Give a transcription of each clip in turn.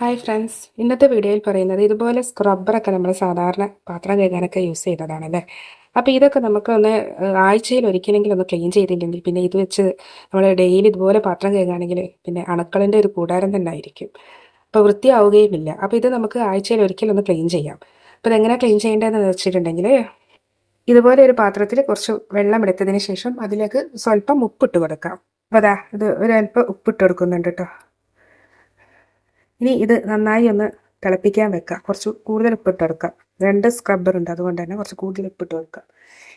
Hi friends ഇന്നത്തെ വീഡിയോയിൽ പറയുന്നത് ഇതുപോലെ സ്ക്രബ്ബറൊക്കെ നമ്മൾ സാധാരണ പാത്രം കഴുകാനൊക്കെ യൂസ് ചെയ്തതാണല്ലേ? അപ്പോൾ ഇതൊക്കെ നമുക്ക് ഒന്ന് ആഴ്ചയിൽ ഒരിക്കലെങ്കിലും ഒന്ന് ക്ലീൻ ചെയ്തില്ലെങ്കിൽ പിന്നെ ഇത് വെച്ച് നമ്മൾ ഡെയിലി ഇതുപോലെ പാത്രം കഴുകുകയാണെങ്കിൽ പിന്നെ അണുക്കളിന്റെ ഒരു കൂടാരം തന്നെ ആയിരിക്കും. അപ്പോൾ വൃത്തിയാവുകയുമില്ല അപ്പോൾ ഇത് നമുക്ക് ആഴ്ചയിൽ ഒരിക്കലൊന്ന് ക്ലീൻ ചെയ്യാം. അപ്പോൾ ഇതെങ്ങനെ ക്ലീൻ ചെയ്യേണ്ടതെന്ന് വെച്ചിട്ടുണ്ടെങ്കിൽ ഇതുപോലെ ഒരു പാത്രത്തിൽ കുറച്ച് വെള്ളം എടുത്തതിന് ശേഷം അതിലേക്ക് സ്വല്പം ഉപ്പിട്ട് കൊടുക്കാം. അപ്പോൾ അതാ ഇത് ഒരല്പം ഉപ്പിട്ട് കൊടുക്കുന്നുണ്ട് കേട്ടോ ഇനി ഇത് നന്നായി ഒന്ന് തിളപ്പിക്കാൻ വെക്കാം. കുറച്ച് കൂടുതൽ ഉപ്പിട്ട് കൊടുക്കാം. രണ്ട് സ്ക്രബ്ബർ ഉണ്ട് അതുകൊണ്ട് തന്നെ കുറച്ച് കൂടുതൽ ഉപ്പിട്ട് കൊടുക്കാം.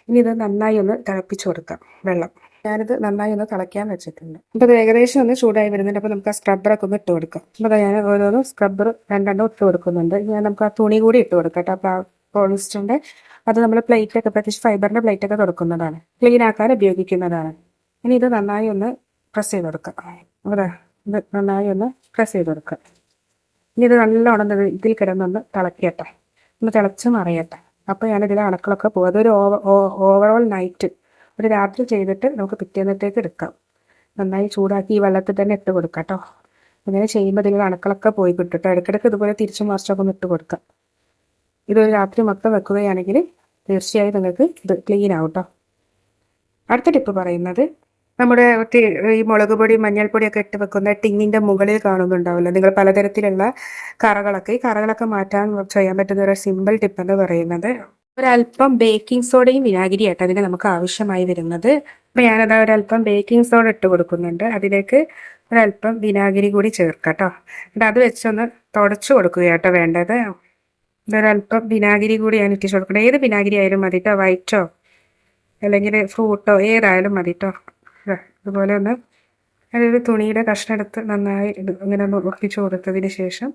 ഇനി ഇത് നന്നായി ഒന്ന് തിളപ്പിച്ച് കൊടുക്കാം വെള്ളം. ഞാനിത് നന്നായി ഒന്ന് തിളയ്ക്കാൻ വെച്ചിട്ടുണ്ട്. അപ്പോൾ ഇത് ഏകദേശം ഒന്ന് ചൂടായി വരുന്നുണ്ട് അപ്പോൾ നമുക്ക് ആ സ്ക്രബ്ബറൊക്കെ ഒന്ന് ഇട്ട് കൊടുക്കാം. അപ്പോൾ ഞാൻ ഓരോന്നും സ്ക്രബ്ബർ രണ്ടെണ്ണം ഇട്ട് കൊടുക്കുന്നുണ്ട്. ഞാൻ നമുക്ക് ആ തുണി കൂടി ഇട്ട് കൊടുക്കാം കേട്ടോ. പോളിസ്റ്ററിന്റെ അത് നമ്മൾ പ്ലേറ്റൊക്കെ പ്രത്യേകിച്ച് ഫൈബറിന്റെ പ്ലേറ്റൊക്കെ തുടക്കുന്നതാണ്. ക്ലീൻ ആക്കാൻ ഉപയോഗിക്കുന്നതാണ്. ഇനി ഇത് നന്നായി ഒന്ന് പ്രസ് ചെയ്ത് കൊടുക്കാം. അതെ ഇത് നന്നായി ഒന്ന് പ്രസ് ചെയ്ത് കൊടുക്കാം. ഇനി ഇത് നല്ലോണം ഇതിൽ കിടന്നൊന്ന് തിളക്കട്ടെ. ഒന്ന് തിളച്ച് മറിയട്ടെ. അപ്പോൾ ഞാൻ ഇതിലെ അണക്കളൊക്കെ പോകും. അതൊരു ഓവറോൾ നൈറ്റ് ഒരു രാത്രി ചെയ്തിട്ട് നമുക്ക് പിറ്റേന്നത്തേക്ക് എടുക്കാം. നന്നായി ചൂടാക്കി ഈ വെള്ളത്തിൽ തന്നെ ഇട്ട് കൊടുക്കാം കേട്ടോ അങ്ങനെ ചെയ്യുമ്പോൾ ഇതിൽ അണക്കളൊക്കെ പോയി കിട്ടും ഇടയ്ക്കിടയ്ക്ക് ഇതുപോലെ തിരിച്ചും മറിച്ചൊക്കെ ഒന്ന് ഇട്ട് കൊടുക്കാം. ഇതൊരു രാത്രി മൊത്തം വെക്കുകയാണെങ്കിൽ തീർച്ചയായും നിങ്ങൾക്ക് ഇത് ക്ലീൻ ആവും കേട്ടോ അടുത്ത ടിപ്പ് പറയുന്നത് നമ്മുടെ ഈ മുളക് പൊടി മഞ്ഞൾപ്പൊടിയൊക്കെ ഇട്ട് വെക്കുന്ന ടിങ്ങിന്റെ മുകളിൽ കാണുന്നുണ്ടാവില്ല. നിങ്ങൾ പലതരത്തിലുള്ള കറകളൊക്കെ ഈ കറകളൊക്കെ മാറ്റാൻ ചെയ്യാൻ പറ്റുന്ന ഒരു സിമ്പിൾ ടിപ്പ് എന്ന് പറയുന്നത് ഒരല്പം ബേക്കിംഗ് സോഡയും വിനാഗിരി ആയിട്ട് അതിന് നമുക്ക് ആവശ്യമായി വരുന്നത്. അപ്പം ഞാനത് ഒരല്പം ബേക്കിംഗ് സോഡ ഇട്ട് കൊടുക്കുന്നുണ്ട്. അതിലേക്ക് ഒരല്പം വിനാഗിരി കൂടി ചേർക്കാം കേട്ടോ എന്നിട്ട് അത് വെച്ചൊന്ന് തുടച്ചു കൊടുക്കുക കേട്ടോ വേണ്ടത്. ഒരല്പം വിനാഗിരി കൂടി ഞാൻ ഇട്ടിച്ച് കൊടുക്കണം ഏത് വിനാഗിരി ആയാലും മതി കേട്ടോ വൈറ്റോ അല്ലെങ്കിൽ ഫ്രൂട്ടോ ഏതായാലും മതി കേട്ടോ അതുപോലെ ഒന്ന് അതൊരു തുണിയുടെ കഷ്ണം എടുത്ത് നന്നായി ഇങ്ങനെ ഒന്ന് ഒട്ടിച്ചു കൊടുത്തതിന് ശേഷം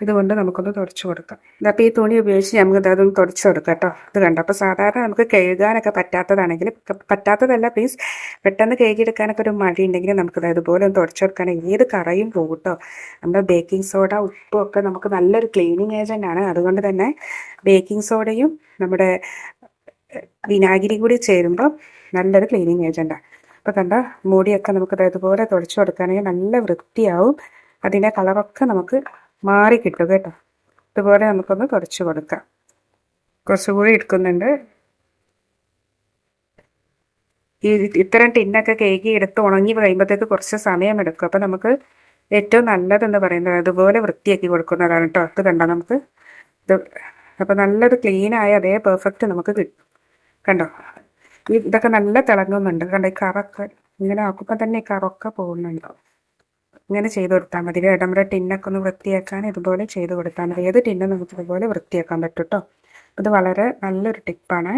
ഇതുകൊണ്ട് നമുക്കൊന്ന് തുടച്ചു കൊടുക്കാം. അപ്പോൾ ഈ തുണി ഉപയോഗിച്ച് നമുക്ക് അതൊന്ന് തുടച്ചു കൊടുക്കാം കേട്ടോ. ഇത് കണ്ടോ? അപ്പോൾ സാധാരണ നമുക്ക് കഴുകാനൊക്കെ പറ്റാത്തതാണെങ്കിൽ പറ്റാത്തതല്ല പ്ലീസ് പെട്ടെന്ന് കഴുകിയെടുക്കാനൊക്കെ ഒരു മഴ ഉണ്ടെങ്കിൽ നമുക്കത് അതുപോലെ ഒന്ന് തുടച്ചു കൊടുക്കാൻ ഏത് കറയും പോകും കേട്ടോ. നമ്മുടെ ബേക്കിംഗ് സോഡ ഉപ്പും ഒക്കെ നമുക്ക് നല്ലൊരു ക്ലീനിങ് ഏജന്റ് ആണ്. അതുകൊണ്ട് തന്നെ ബേക്കിംഗ് സോഡയും നമ്മുടെ വിനാഗിരി കൂടി ചേരുമ്പോൾ നല്ലൊരു ക്ലീനിങ് ഏജന്റാണ് അപ്പോൾ കണ്ട മൂടിയൊക്കെ നമുക്ക് ഇതുപോലെ തുടച്ചു കൊടുക്കുകയാണെങ്കിൽ നല്ല വൃത്തിയാവും. അതിന്റെ കളറൊക്കെ നമുക്ക് മാറി കിട്ടും കേട്ടോ. ഇതുപോലെ നമുക്കൊന്ന് തുടച്ചു കൊടുക്കാം. കുറച്ചുകൂടി എടുക്കുന്നുണ്ട്. ഈ ഇത്തരം ടിന്നൊക്കെ കേക്ക് എടുത്ത് ഉണങ്ങി കഴിയുമ്പോഴത്തേക്ക് കുറച്ച് സമയം എടുക്കും. അപ്പോൾ നമുക്ക് ഏറ്റവും നല്ലതെന്ന് പറയുന്നത് അതുപോലെ വൃത്തിയാക്കി കൊടുക്കുന്നതാണ് കേട്ടോ. അത് കണ്ടോ നമുക്ക്? ഇത് അപ്പോൾ നല്ലൊരു ക്ലീനായ അതേ പെർഫെക്റ്റ് നമുക്ക് കിട്ടും. കണ്ടോ? ഇതൊക്കെ നല്ല തിളങ്ങുന്നുണ്ട്. കണ്ട ഈ കറൊക്കെ ഇങ്ങനെ ആക്കുമ്പോൾ തന്നെ ഈ കറൊക്കെ പോകുന്നുണ്ട്. ഇങ്ങനെ ചെയ്ത് കൊടുത്താൽ മതി. ഇടമുറ ടിന്നൊക്കെ ഒന്ന് വൃത്തിയാക്കാൻ ഇതുപോലെ ചെയ്ത് കൊടുത്താൽ മതി. ഏത് ടിന്നും നമുക്ക് ഇതുപോലെ വൃത്തിയാക്കാൻ പറ്റും കേട്ടോ ഇത് വളരെ നല്ലൊരു ടിപ്പാണ്.